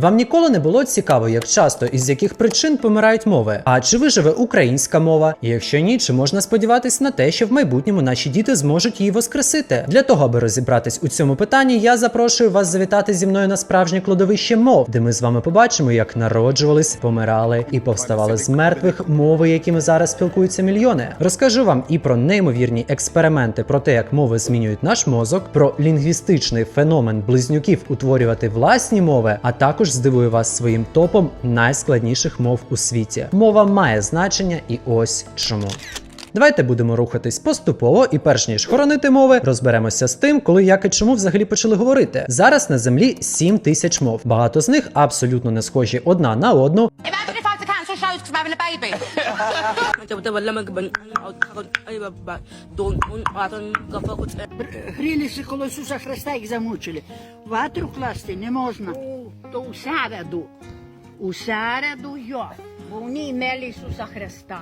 Вам ніколи не було цікаво, як часто і з яких причин помирають мови? А чи виживе українська мова? Якщо ні, чи можна сподіватись на те, що в майбутньому наші діти зможуть її воскресити? Для того, аби розібратись у цьому питанні, я запрошую вас завітати зі мною на справжнє кладовище мов, де ми з вами побачимо, як народжувались, помирали і повставали з мертвих мови, якими зараз спілкуються мільйони. Розкажу вам і про неймовірні експерименти, про те, як мови змінюють наш мозок, про лінгвістичний феномен близнюків утворювати власні мови, а також здивую вас своїм топом найскладніших мов у світі. Мова має значення, і ось чому. Давайте будемо рухатись поступово, і перш ніж хоронити мови, розберемося з тим, коли як і чому взагалі почали говорити. Зараз на землі 7 тисяч мов. Багато з них абсолютно не схожі одна на одну, I'm having a baby. Грілися коло Ісуса Христа, їх замучили. Ватру класти не можна. То у середу. У середу йо. Бо вони імели Ісуса Христа.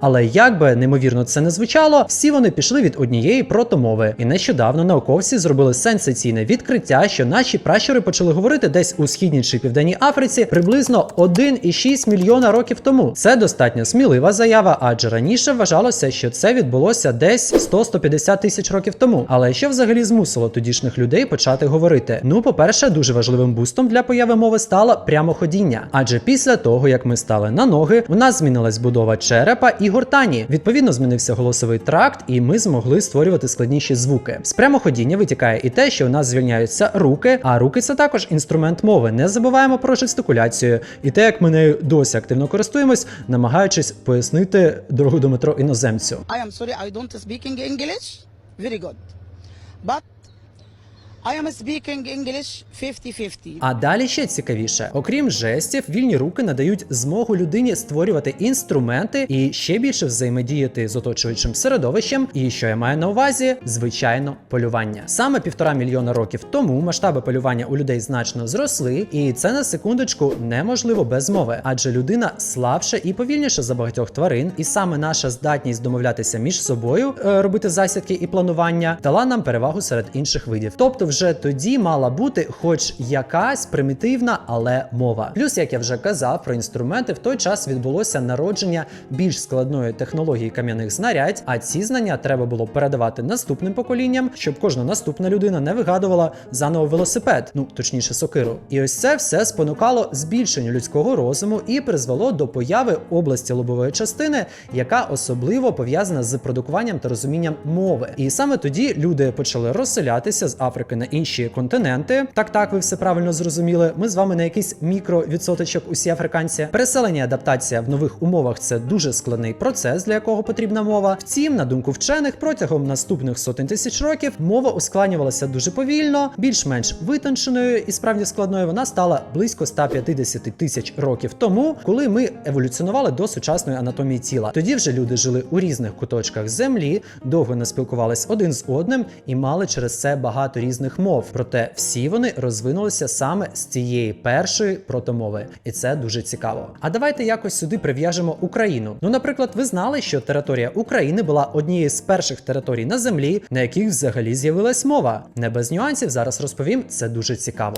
Але як би неймовірно це не звучало, всі вони пішли від однієї протомови. І нещодавно науковці зробили сенсаційне відкриття, що наші пращури почали говорити десь у східній чи південній Африці приблизно 1,6 мільйона років тому. Це достатньо смілива заява, адже раніше вважалося, що це відбулося десь 100-150 тисяч років тому. Але що взагалі змусило тодішніх людей почати говорити? Ну, по-перше, дуже важливим бустом для появи мови стало прямоходіння. Адже після того, як ми стали на ноги, в нас змінилась будова черепа і гортані. Відповідно, змінився голосовий тракт, і ми змогли створювати складніші звуки. З прямоходіння витікає і те, що у нас звільняються руки, а руки це також інструмент мови. Не забуваємо про жестикуляцію і те, як ми нею досі активно користуємось, намагаючись пояснити дорогу до метро іноземцю. I am sorry, I don't speaking English. Very good. But I am speaking English 50-50. А далі ще цікавіше, окрім жестів, вільні руки надають змогу людині створювати інструменти і ще більше взаємодіяти з оточуючим середовищем. І що я маю на увазі, звичайно, полювання. Саме півтора мільйона років тому масштаби полювання у людей значно зросли, і це на секундочку неможливо без мови, адже людина слабша і повільніша за багатьох тварин, і саме наша здатність домовлятися між собою, е, робити засідки і планування, дала нам перевагу серед інших видів. Тобто, вже тоді мала бути хоч якась примітивна, але мова. Плюс, як я вже казав, про інструменти в той час відбулося народження більш складної технології кам'яних знарядь, а ці знання треба було передавати наступним поколінням, щоб кожна наступна людина не вигадувала заново велосипед, ну точніше сокиру. І ось це все спонукало збільшенню людського розуму і призвело до появи області лобової частини, яка особливо пов'язана з продукуванням та розумінням мови. І саме тоді люди почали розселятися з Африки на інші континенти. Так, так, ви все правильно зрозуміли. Ми з вами на якийсь мікровідсоточок усі африканці. Переселення адаптація в нових умовах це дуже складний процес, для якого потрібна мова. Втім, на думку вчених, протягом наступних сотень тисяч років мова ускладнювалася дуже повільно, більш-менш витонченою і справді складною вона стала близько 150 тисяч років тому, коли ми еволюціонували до сучасної анатомії тіла. Тоді вже люди жили у різних куточках землі, довго не спілкувались один з одним і мали через це багато різних мов. Проте всі вони розвинулися саме з цієї першої протомови, і це дуже цікаво. А давайте якось сюди прив'яжемо Україну. Ну, наприклад, ви знали, що територія України була однією з перших територій на землі, на яких взагалі з'явилась мова. Не без нюансів зараз розповім, це дуже цікаво.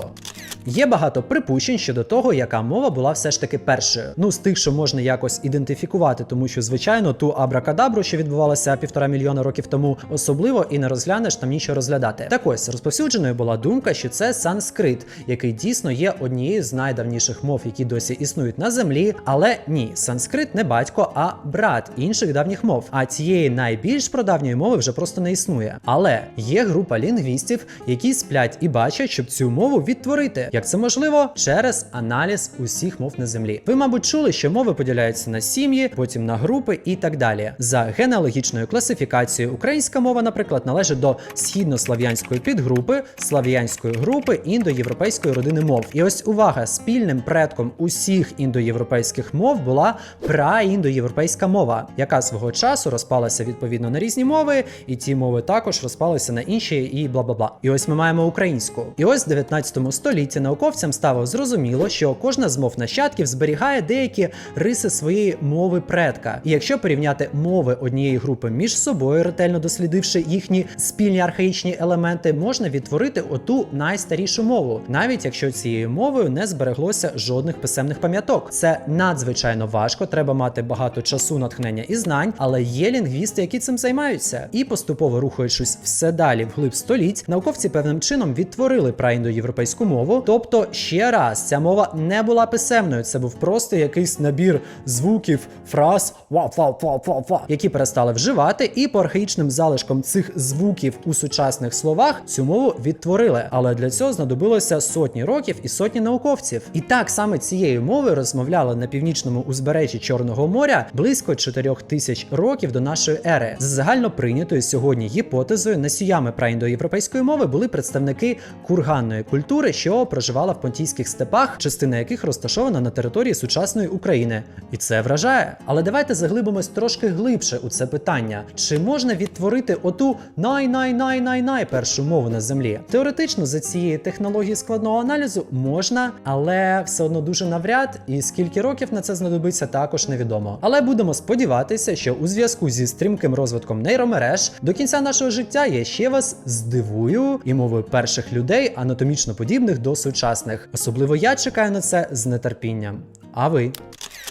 Є багато припущень щодо того, яка мова була все ж таки першою. Ну, з тих, що можна якось ідентифікувати, тому що, звичайно, ту абракадабру, що відбувалася півтора мільйона років тому, особливо і не розглянеш там нічого розглядати. Так ось розповсюдженою була думка, що це санскрит, який дійсно є однією з найдавніших мов, які досі існують на землі. Але ні, санскрит не батько, а брат інших давніх мов. А цієї найбільш прадавньої мови вже просто не існує. Але є група лінгвістів, які сплять і бачать, щоб цю мову відтворити. Як це можливо? Через аналіз усіх мов на землі. Ви, мабуть, чули, що мови поділяються на сім'ї, потім на групи і так далі. За генеалогічною класифікацією, українська мова, наприклад, належить до східнослав'янської підгрупи, слав'янської групи індоєвропейської родини мов. І ось увага, спільним предком усіх індоєвропейських мов була праіндоєвропейська мова, яка свого часу розпалася відповідно на різні мови, і ці мови також розпалися на інші і бла бла бла. І ось ми маємо українську. І ось в 19 столітті науковцям стало зрозуміло, що кожна з мов нащадків зберігає деякі риси своєї мови предка. І якщо порівняти мови однієї групи між собою, ретельно дослідивши їхні спільні архаїчні елементи, можна відтворити оту найстарішу мову, навіть якщо цією мовою не збереглося жодних писемних пам'яток. Це надзвичайно важко, треба мати багато часу, натхнення і знань, але є лінгвісти, які цим займаються. І поступово рухаючись все далі вглиб століть, науковці певним чином відтворили праіндоєвропейську мову. Тобто, ще раз, ця мова не була писемною, це був просто якийсь набір звуків, фраз ва ва ва ва ва які перестали вживати, і по архаїчним залишкам цих звуків у сучасних словах цю мову відтворили. Але для цього знадобилося сотні років і сотні науковців. І так саме цією мовою розмовляли на північному узбережжі Чорного моря близько 4 тисяч років до нашої ери. За загально прийнятою сьогодні гіпотезою носіями праіндоєвропейської мови були представники курганної культури, що проживала в понтійських степах, частина яких розташована на території сучасної України. І це вражає. Але давайте заглибимось трошки глибше у це питання: чи можна відтворити оту най-най-най-най-най першу мову на землі? Теоретично за цією технологією складного аналізу можна, але все одно дуже навряд, і скільки років на це знадобиться, також невідомо. Але будемо сподіватися, що у зв'язку зі стрімким розвитком нейромереж до кінця нашого життя я ще вас здивую і мовою перших людей, анатомічно подібних до сучасних. Особливо я чекаю на це з нетерпінням. А ви?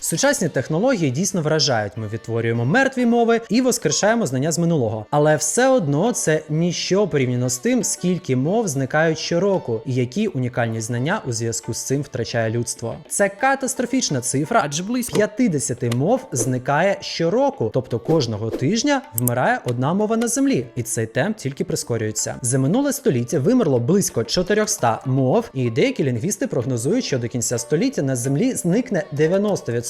Сучасні технології дійсно вражають. Ми відтворюємо мертві мови і воскрешаємо знання з минулого. Але все одно це ніщо порівняно з тим, скільки мов зникають щороку, і які унікальні знання у зв'язку з цим втрачає людство. Це катастрофічна цифра, адже близько 50 мов зникає щороку, тобто кожного тижня вмирає одна мова на землі, і цей темп тільки прискорюється. За минуле століття вимерло близько 400 мов, і деякі лінгвісти прогнозують, що до кінця століття на землі зникне 90%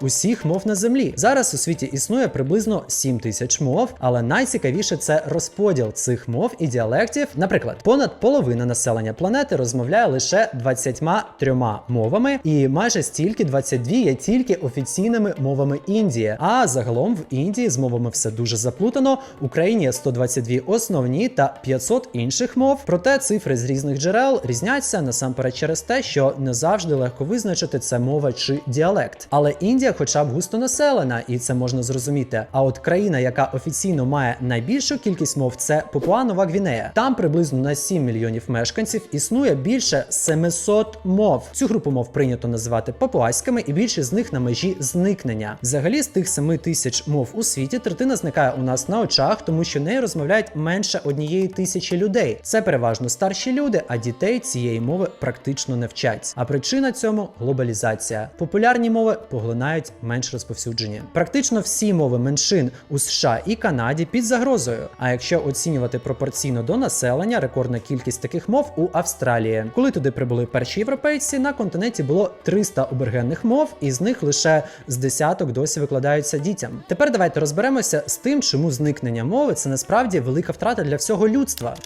усіх мов на землі. Зараз у світі існує приблизно 7 тисяч мов, але найцікавіше це розподіл цих мов і діалектів. Наприклад, понад половина населення планети розмовляє лише 23 мовами, і майже стільки 22 є тільки офіційними мовами Індії. А загалом в Індії з мовами все дуже заплутано. В Україні є 122 основні та 500 інших мов. Проте цифри з різних джерел різняться насамперед через те, що не завжди легко визначити це мова чи діалект. Але Індія, хоча б густо населена, і це можна зрозуміти. А от країна, яка офіційно має найбільшу кількість мов, це Папуа Нова Гвінея. Там приблизно на 7 мільйонів мешканців існує більше 700 мов. Цю групу мов прийнято називати папуаськими, і більшість з них на межі зникнення. Взагалі, з тих 7 тисяч мов у світі третина зникає у нас на очах, тому що нею розмовляють менше однієї тисячі людей. Це переважно старші люди, а дітей цієї мови практично не вчать. А причина цьому глобалізація. Популярні мови поглинають менш розповсюджені. Практично всі мови меншин у США і Канаді під загрозою. А якщо оцінювати пропорційно до населення, рекордна кількість таких мов у Австралії. Коли туди прибули перші європейці, на континенті було 300 обергенних мов, і з них лише з десяток досі викладаються дітям. Тепер давайте розберемося з тим, чому зникнення мови це насправді велика втрата для всього людства.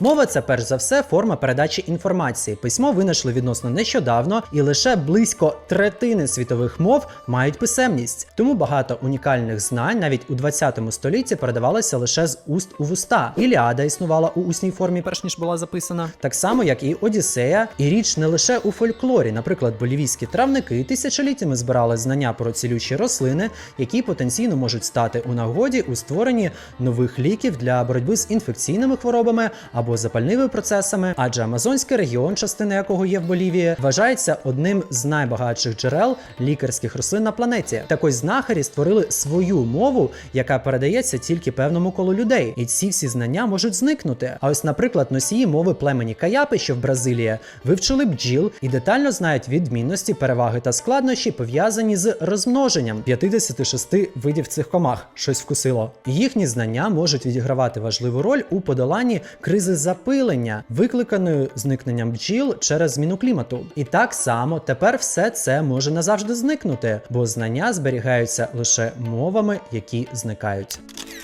Мова це перш за все форма передачі інформації. Письмо винайшли відносно нещодавно, і лише близько третини світових мов мають писемність. Тому багато унікальних знань навіть у 20 столітті передавалося лише з уст у вуста. Іліада існувала у усній формі, перш ніж була записана, так само як і Одіссея. І річ не лише у фольклорі. Наприклад, болівійські травники тисячоліттями збирали знання про цілючі рослини, які потенційно можуть стати у нагоді у створенні нових ліків для боротьби з інфекційними хворобами або запальними процесами. Адже Амазонський регіон, частина якого є в Болівії, вважається одним з найбагатших джерел лікарських рослин на планеті. Так ось знахарі створили свою мову, яка передається тільки певному колу людей, і ці всі знання можуть зникнути. А ось, наприклад, носії мови племені Каяпи, що в Бразилії, вивчили бджіл і детально знають відмінності, переваги та складнощі, пов'язані з розмноженням 56 видів цих комах. Щось вкусило. Їхні знання можуть відігравати важливу роль у подоланні кризи запилення, викликаної зникненням бджіл через зміну клімату. І так само тепер все це може назавжди зникнути, бо знання зберігаються лише мовами, які зникають.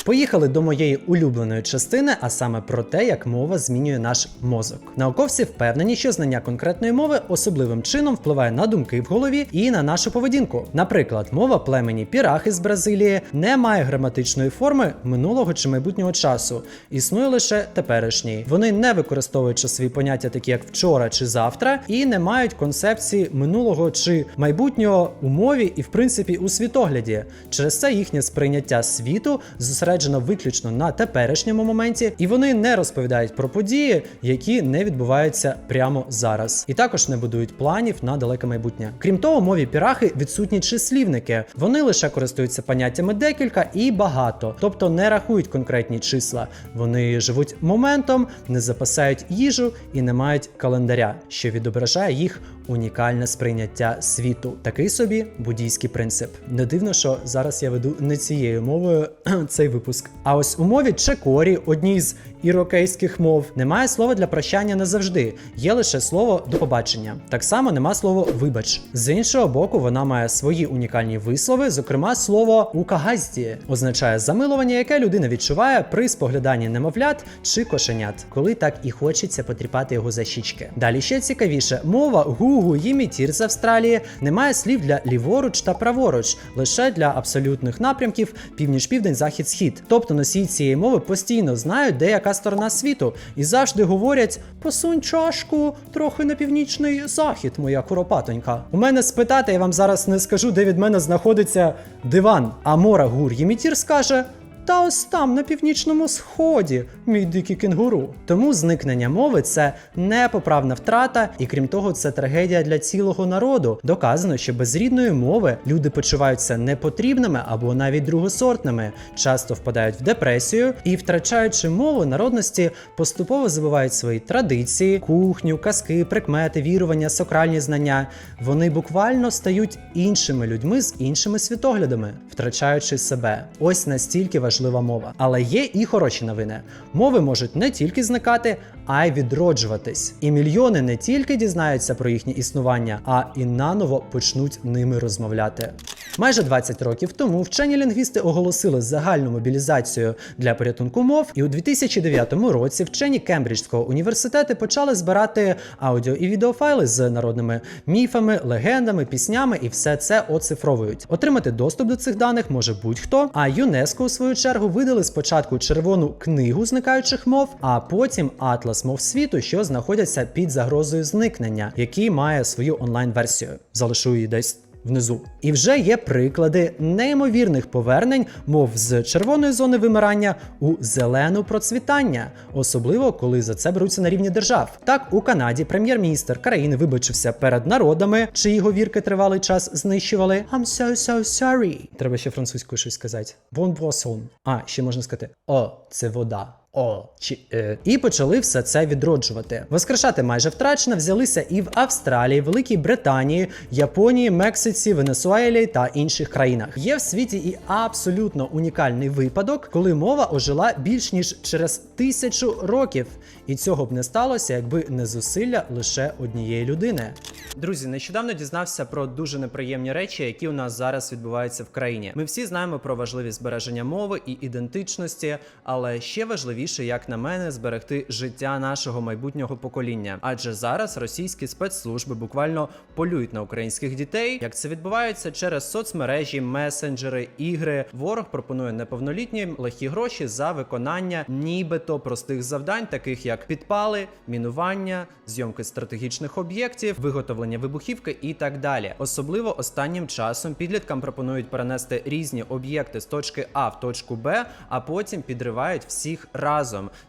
Поїхали до моєї улюбленої частини, а саме про те, як мова змінює наш мозок. Науковці впевнені, що знання конкретної мови особливим чином впливає на думки в голові і на нашу поведінку. Наприклад, мова племені Пірахи з Бразилії не має граматичної форми минулого чи майбутнього часу, існує лише теперішній. Вони не використовують часові поняття, такі як вчора чи завтра, і не мають концепції минулого чи майбутнього у мові і, в принципі, у світогляді. Через це їхнє сприйняття світу зосереджено виключно на теперішньому моменті, і вони не розповідають про події, які не відбуваються прямо зараз, і також не будують планів на далеке майбутнє. Крім того, мові пірахи відсутні числівники. Вони лише користуються поняттями декілька і багато, тобто не рахують конкретні числа. Вони живуть моментом, не запасають їжу і не мають календаря, що відображає їх унікальне сприйняття світу. Такий собі буддійський принцип. Не дивно, що зараз я веду не цією мовою цей випуск. А ось у мові Чекорі, одній з ірокейських мов, немає слова для прощання назавжди. Є лише слово до побачення. Так само нема слова вибач. З іншого боку, вона має свої унікальні вислови, зокрема слово укагазді означає замилування, яке людина відчуває при спогляданні немовлят чи кошенят, коли так і хочеться потріпати його за щічки. Далі ще цікавіше, мова гугу їмітір з Австралії не має слів для ліворуч та праворуч, лише для абсолютних напрямків північ, південь, захід, схід. Тобто носії цієї мови постійно знають, де яка сторона світу, і завжди говорять: посунь чашку трохи на північний захід, моя куропатонька. У мене спитати, я вам зараз не скажу, де від мене знаходиться диван. А Мора Ємітір скаже. Та ось там, на північному сході, мій дикий кенгуру. Тому зникнення мови це непоправна втрата, і крім того, це трагедія для цілого народу. Доказано, що без рідної мови люди почуваються непотрібними або навіть другосортними, часто впадають в депресію і, втрачаючи мову народності, поступово забувають свої традиції, кухню, казки, прикмети, вірування, сакральні знання. Вони буквально стають іншими людьми з іншими світоглядами, втрачаючи себе. Ось настільки важлива мова. Але є і хороші новини. Мови можуть не тільки зникати, а й відроджуватись. І мільйони не тільки дізнаються про їхнє існування, а і наново почнуть ними розмовляти. Майже 20 років тому вчені лінгвісти оголосили загальну мобілізацію для порятунку мов, і у 2009 році вчені Кембриджського університету почали збирати аудіо і відеофайли з народними міфами, легендами, піснями, і все це оцифровують. Отримати доступ до цих даних може будь-хто. А ЮНЕСКО у свою чергу видали спочатку червону книгу зникаючих мов, а потім атлас мов світу, що знаходяться під загрозою зникнення, який має свою онлайн-версію. Залишу її десь. Внизу і вже є приклади неймовірних повернень мов з червоної зони вимирання у зелену процвітання, особливо коли за це беруться на рівні держав. Так у Канаді прем'єр-міністр країни вибачився перед народами, чиї говірки тривалий час знищували. I'm so so sorry. Треба ще французькою щось сказати. Bon. А ще можна сказати: О, це вода. О, чи е. і почали все це відроджувати. Воскрешати майже втрачено взялися і в Австралії, Великій Британії, Японії, Мексиці, Венесуелі та інших країнах. Є в світі і абсолютно унікальний випадок, коли мова ожила більш ніж через тисячу років. І цього б не сталося, якби не зусилля лише однієї людини. Друзі, нещодавно дізнався про дуже неприємні речі, які у нас зараз відбуваються в країні. Ми всі знаємо про важливість збереження мови і ідентичності, але ще важливіше, як на мене, зберегти життя нашого майбутнього покоління. Адже зараз російські спецслужби буквально полюють на українських дітей. Як це відбувається через соцмережі, месенджери, ігри. Ворог пропонує неповнолітнім легкі гроші за виконання нібито простих завдань, таких як підпали, мінування, зйомки стратегічних об'єктів, виготовлення вибухівки і так далі. Особливо останнім часом підліткам пропонують перенести різні об'єкти з точки А в точку Б, а потім підривають всіх разом.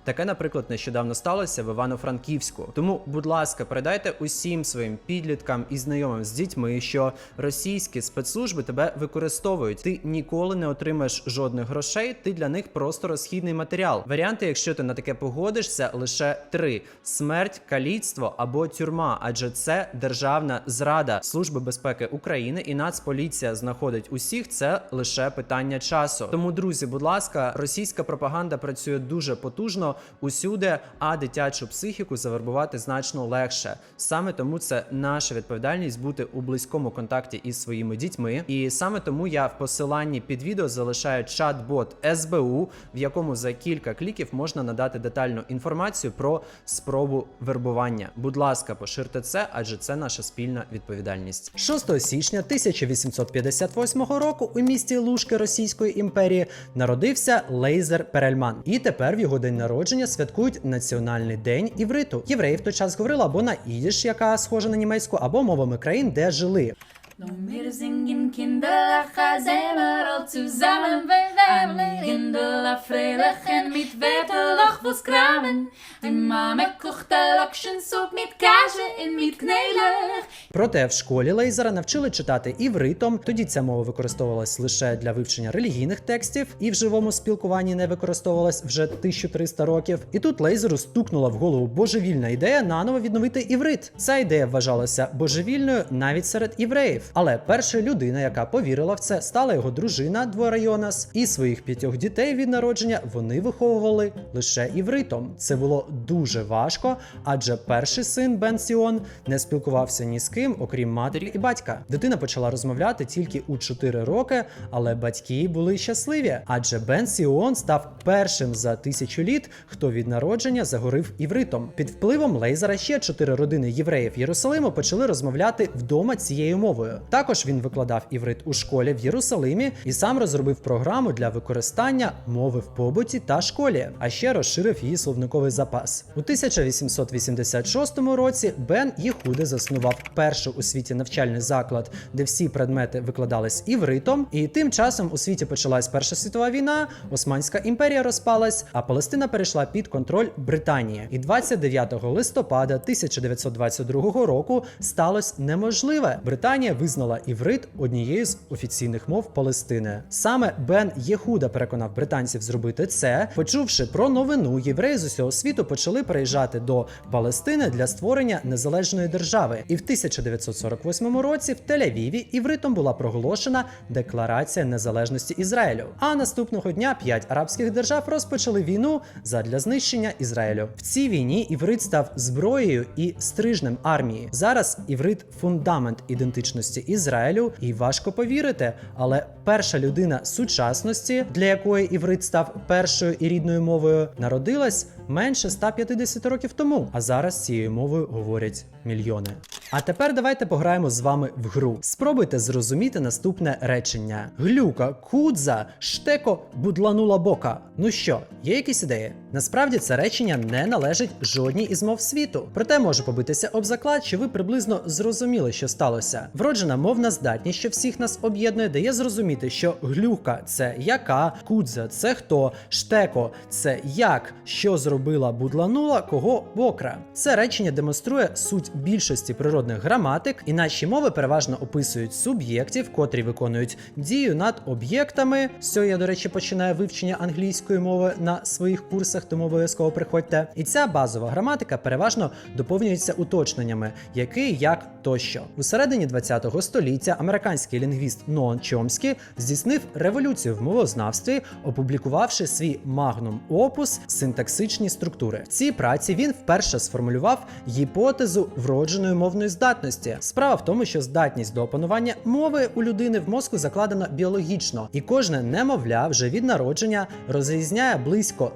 Таке, наприклад, нещодавно сталося в Івано-Франківську. Тому, будь ласка, передайте усім своїм підліткам і знайомим з дітьми, що російські спецслужби тебе використовують. Ти ніколи не отримаєш жодних грошей. Ти для них просто розхідний матеріал. Варіанти, якщо ти на таке погодишся, лише три: смерть, каліцтво або тюрма, адже це державна зрада Служби безпеки України і Нацполіція знаходить усіх. Це лише питання часу. Тому, друзі, будь ласка, російська пропаганда працює дуже потужно усюди, а дитячу психіку завербувати значно легше. Саме тому це наша відповідальність бути у близькому контакті із своїми дітьми. І саме тому я в посиланні під відео залишаю чат-бот СБУ, в якому за кілька кліків можна надати детальну інформацію про спробу вербування. Будь ласка, поширте це, адже це наша спільна відповідальність. 6 січня 1858 року у місті Лужки Російської імперії народився Лейзер Перельман. І тепер в його день народження святкують Національний день івриту. Євреї в той час говорили або на ідіш, яка схожа на німецьку, або мовами країн, де жили. Nur wir singen Kinderlacher, Sämer all zusammen. Am Ligendela Freilichen mit Wetterloch wo's kramen. Die Mama kocht a Lokschen Sup mit Kasche und mit Knädelach. Проте в школі Лейзера навчили читати івритом. Тоді ця мова використовувалась лише для вивчення релігійних текстів і в живому спілкуванні не використовувалась вже 1300 років. І тут Лейзеру стукнула в голову божевільна ідея наново відновити іврит. Ця ідея вважалася божевільною навіть серед євреїв. Але перша людина, яка повірила в це, стала його дружина Двора Йонас. І своїх п'ятьох дітей від народження вони виховували лише івритом. Це було дуже важко, адже перший син Бен Сіон не спілкувався ні з ким, окрім матері і батька. Дитина почала розмовляти тільки у 4 роки, але батьки були щасливі, адже Бен Сіон став першим за тисячу літ, хто від народження загорив івритом. Під впливом лейзера ще чотири родини євреїв Єрусалиму почали розмовляти вдома цією мовою. Також він викладав іврит у школі в Єрусалимі і сам розробив програму для використання мови в побуті та школі, а ще розширив її словниковий запас. У 1886 році Бен Єхуде заснував перший у світі навчальний заклад, де всі предмети викладались івритом. І тим часом у світі почалась Перша світова війна, Османська імперія розпалась, а Палестина перейшла під контроль Британії. І 29 листопада 1922 року сталося неможливе. Британія визнала іврит однією з офіційних мов Палестини. Саме Бен Єхуда переконав британців зробити це. Почувши про новину, євреї з усього світу почали переїжджати до Палестини для створення незалежної держави. І в 1948 році в Тель-Авіві івритом була проголошена Декларація незалежності Ізраїлю. А наступного дня п'ять арабських держав розпочали війну задля знищення Ізраїлю. В цій війні іврит став зброєю і стрижнем армії. Зараз іврит фундамент ідентичності Ізраїлю, і важко повірити, але перша людина сучасності, для якої іврит став першою і рідною мовою, народилась менше 150 років тому. А зараз цією мовою говорять мільйони. А тепер давайте пограємо з вами в гру. Спробуйте зрозуміти наступне речення: глюка, кудза, штеко, будланула бока. Ну що, є якісь ідеї? Насправді це речення не належить жодній із мов світу. Проте може побитися об заклад, що ви приблизно зрозуміли, що сталося. Вроджена мовна здатність, що всіх нас об'єднує, дає зрозуміти, що глюка це яка, кудза це хто, штеко це як, що зробила будланула, кого бокра. Це речення демонструє суть більшості природних граматик, і наші мови переважно описують суб'єктів, котрі виконують дію над об'єктами. Цього я, до речі, починаю вивчення англійської мови на своїх курсах, тому обов'язково приходьте. І ця базова граматика переважно доповнюється уточненнями, який, як тощо. У середині 20-го століття американський лінгвіст Ноан Чомскі здійснив революцію в мовознавстві, опублікувавши свій магнум опус синтаксичні структури. В цій праці він вперше сформулював гіпотезу вродженої мовної здатності. Справа в тому, що здатність до опанування мови у людини в мозку закладена біологічно, і кожне немовля вже від народження розрізняє близько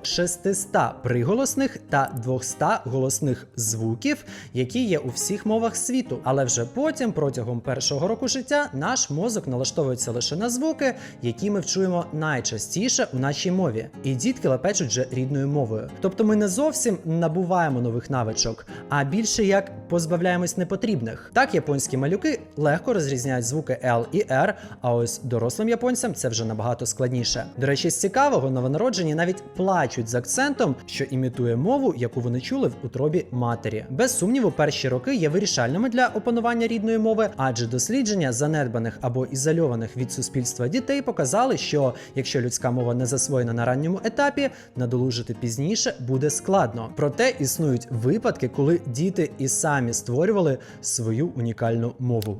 600 приголосних та 200 голосних звуків, які є у всіх мовах світу. Але вже потім, протягом першого року життя, наш мозок налаштовується лише на звуки, які ми вчуємо найчастіше у нашій мові. І дітки лепечуть вже рідною мовою. Тобто ми не зовсім набуваємо нових навичок, а більше як позбавляємось непотрібних. Так, японські малюки легко розрізняють звуки L і R, а ось дорослим японцям це вже набагато складніше. До речі, з цікавого новонароджені навіть плачуть з акцентом, що імітує мову, яку вони чули в утробі матері. Без сумніву, перші роки є вирішальними для опанування рідної мови, адже дослідження занедбаних або ізольованих від суспільства дітей показали, що якщо людська мова не засвоєна на ранньому етапі, надолужити пізніше буде складно. Проте існують випадки, коли діти і самі створювали свою унікальну мову.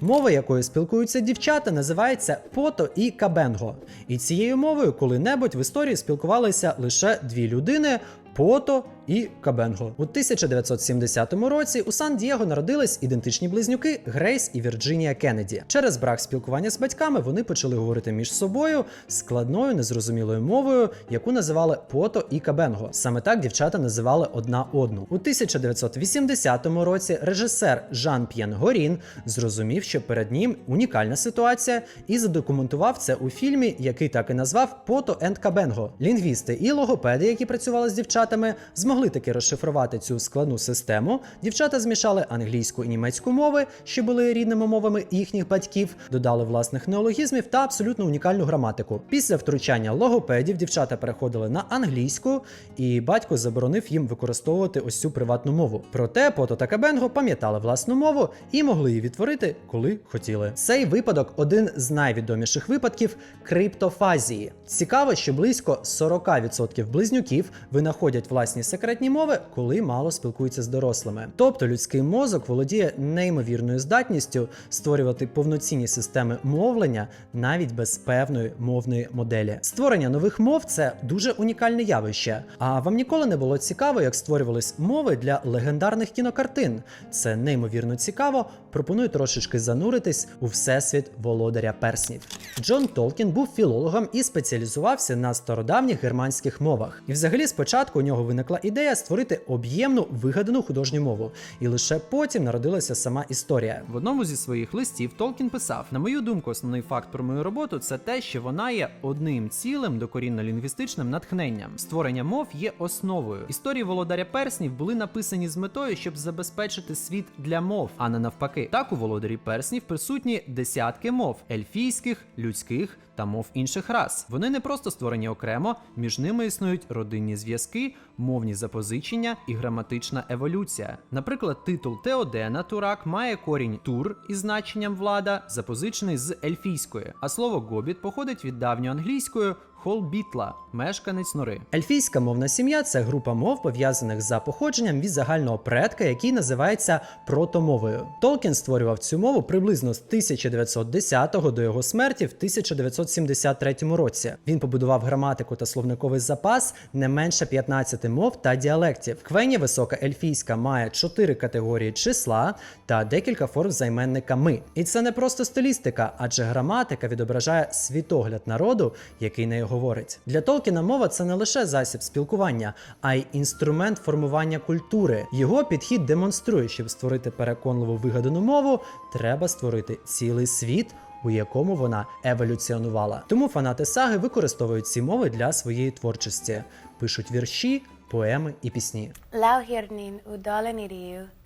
Мова, якою спілкуються дівчата, називається пото і кабенго. І цією мовою коли-небудь в історії спілкувалися лише дві людини. Пото і Кабенго. У 1970 році у Сан-Дієго народились ідентичні близнюки Грейс і Вірджинія Кеннеді. Через брак спілкування з батьками вони почали говорити між собою складною незрозумілою мовою, яку називали Пото і Кабенго. Саме так дівчата називали одна одну. У 1980 році режисер Жан П'єн Горін зрозумів, що перед ним унікальна ситуація, і задокументував це у фільмі, який так і назвав Пото енд Кабенго. Лінгвісти і логопеди, які працювали з дівчатами, змогли таки розшифрувати цю складну систему. Дівчата змішали англійську і німецьку мови, що були рідними мовами їхніх батьків, додали власних неологізмів та абсолютно унікальну граматику. Після втручання логопедів дівчата переходили на англійську, і батько заборонив їм використовувати ось цю приватну мову. Проте Пото та Кабенго пам'ятали власну мову і могли її відтворити, коли хотіли. Цей випадок один з найвідоміших випадків криптофазії. Цікаво, що близько 40% близнюків винаходять власні секретні мови, коли мало спілкуються з дорослими. Тобто людський мозок володіє неймовірною здатністю створювати повноцінні системи мовлення навіть без певної мовної моделі. Створення нових мов це дуже унікальне явище. А вам ніколи не було цікаво, як створювались мови для легендарних кінокартин? Це неймовірно цікаво. Пропоную трошечки зануритись у всесвіт володаря перснів. Джон Толкін був філологом і спеціалізувався на стародавніх германських мовах. І взагалі спочатку у нього виникла ідея створити об'ємну вигадану художню мову, і лише потім народилася сама історія. В одному зі своїх листів Толкін писав: на мою думку, основний факт про мою роботу це те, що вона є одним цілим докорінно лінгвістичним натхненням. Створення мов є основою. Історії володаря перснів були написані з метою, щоб забезпечити світ для мов, а не навпаки. Так у володарі перснів присутні десятки мов ельфійських, людських та мов інших рас. Вони не просто створені окремо, між ними існують родинні зв'язки, мовні запозичення і граматична еволюція. Наприклад, титул Теодена Турак має корінь тур із значенням влада, запозичений з ельфійської, а слово гобіт походить від давньоанглійської холбітла, мешканець нори. Ельфійська мовна сім'я це група мов, пов'язаних за походженням від загального предка, який називається протомовою. Толкін створював цю мову приблизно з 1910 до його смерті в 1973 році. Він побудував граматику та словниковий запас не менше 15 мов та діалектів. Квені висока ельфійська має 4 категорії числа та декілька форм займенника ми. І це не просто стилістика, адже граматика відображає світогляд народу, який нею говорить. Для Толкіна мова це не лише засіб спілкування, а й інструмент формування культури. Його підхід демонструє, щоб створити переконливу вигадану мову, треба створити цілий світ. У якому вона еволюціонувала. Тому фанати саги використовують ці мови для своєї творчості, пишуть вірші, поеми і пісні.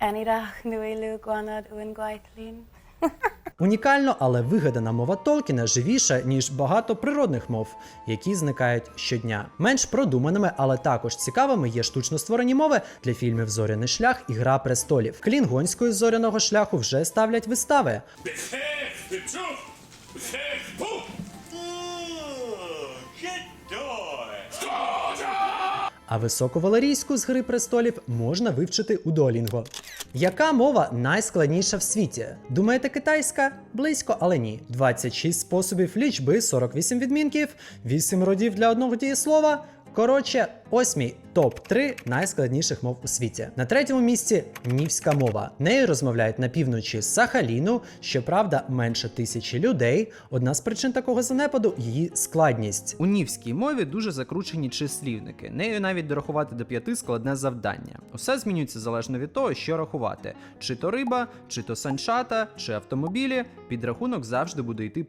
Enirach nuilu guanad uingwaitlin. Унікально, але вигадана мова Толкіна живіша, ніж багато природних мов, які зникають щодня. Менш продуманими, але також цікавими є штучно створені мови для фільмів Зоряний шлях і Гра престолів. Клінгонською зоряного шляху вже ставлять вистави. А високовалерійську з Гри престолів можна вивчити у Duolingo. Яка мова найскладніша в світі? Думаєте, китайська? Близько, але ні. 26 способів лічби, 48 відмінків, 8 родів для одного дієслова. Коротше, ось мій топ-3 найскладніших мов у світі. На третьому місці нівська мова. Нею розмовляють на півночі Сахаліну, щоправда, менше тисячі людей. Одна з причин такого занепаду її складність. У нівській мові дуже закручені числівники. Нею навіть дорахувати до п'яти складне завдання. Усе змінюється залежно від того, що рахувати: чи то риба, чи то санчата, чи автомобілі. Підрахунок завжди буде йти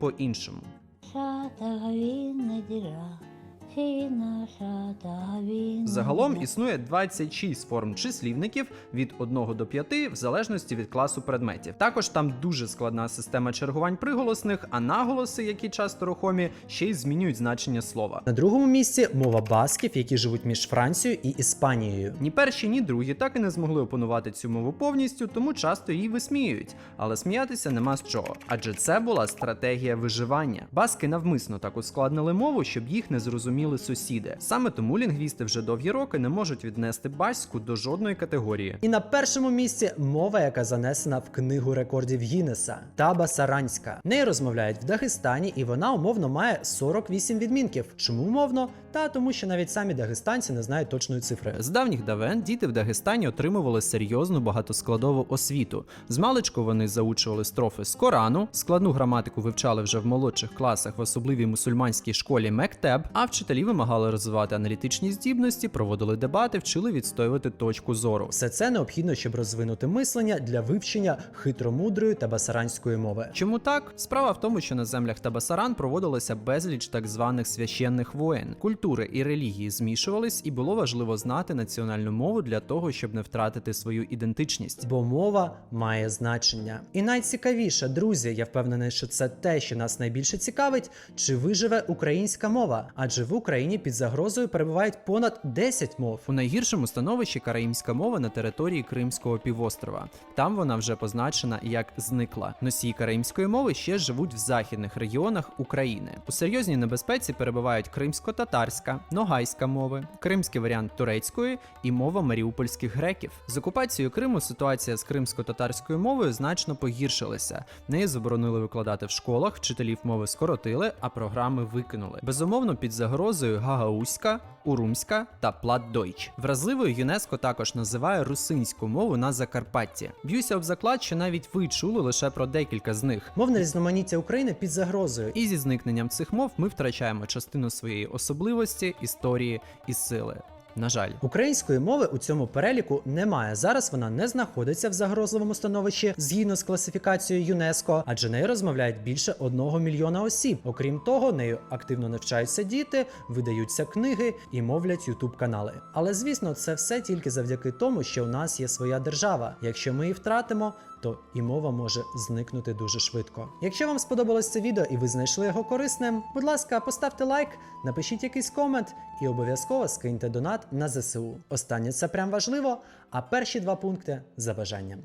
Загалом існує 26 форм числівників від 1 до 5 в залежності від класу предметів. Також там дуже складна система чергувань приголосних, а наголоси, які часто рухомі, ще й змінюють значення слова. На другому місці мова басків, які живуть між Францією і Іспанією. Ні перші, ні другі так і не змогли опанувати цю мову повністю, тому часто її висміюють. Але сміятися нема з чого, адже це була стратегія виживання. Баски навмисно так ускладнили мову, щоб їх не зрозуміли зрозуміли сусіди. Саме тому лінгвісти вже довгі роки не можуть віднести баську до жодної категорії. І на першому місці мова, яка занесена в книгу рекордів Гіннеса Таба Саранська. Неї розмовляють в Дагестані, і вона умовно має 48 відмінків. Чому умовно? Та тому, що навіть самі дагестанці не знають точної цифри. З давніх давен діти в Дагестані отримували серйозну багатоскладову освіту. Змалечку вони заучували строфи з Корану, складну граматику вивчали вже в молодших класах в особливій мусульманській школі Мектеб, а вчителі вимагали розвивати аналітичні здібності, проводили дебати, вчили відстоювати точку зору. Все це необхідно, щоб розвинути мислення для вивчення хитромудрої та басаранської мови. Чому так? Справа в тому, що на землях Табасаран проводилося безліч так званих священних воєн. Культури і релігії змішувались, і було важливо знати національну мову для того, щоб не втратити свою ідентичність. Бо мова має значення. І найцікавіше, друзі, я впевнений, що це те, що нас найбільше цікавить, чи виживе українська мова, адже в Україні під загрозою перебувають понад 10 мов. У найгіршому становищі караїмська мова на території Кримського півострова. Там вона вже позначена як зникла. Носії караїмської мови ще живуть в західних регіонах України. У серйозній небезпеці перебувають кримсько-татарська, ногайська мови, кримський варіант турецької і мова маріупольських греків. З окупацією Криму ситуація з кримсько-татарською мовою значно погіршилася. Неї заборонили викладати в школах, вчителів мови скоротили, а програми викинули. Безумовно, під загрозою гагаузька, урумська та платдойч. Вразливою ЮНЕСКО також називає русинську мову на Закарпатті. Б'юся об заклад, що навіть ви чули лише про декілька з них. Мовне різноманіття України під загрозою, і зі зникненням цих мов ми втрачаємо частину своєї особливості, історії і сили. На жаль, української мови у цьому переліку немає. Зараз вона не знаходиться в загрозливому становищі згідно з класифікацією ЮНЕСКО, адже нею розмовляють більше одного мільйона осіб. Окрім того, нею активно навчаються діти, видаються книги і мовлять ютуб канали. Але звісно, це все тільки завдяки тому, що у нас є своя держава. Якщо ми її втратимо, то і мова може зникнути дуже швидко. Якщо вам сподобалось це відео і ви знайшли його корисним, будь ласка, поставте лайк, напишіть якийсь комент і обов'язково скиньте донат на ЗСУ. Останнє це прям важливо, а перші два пункти за бажанням.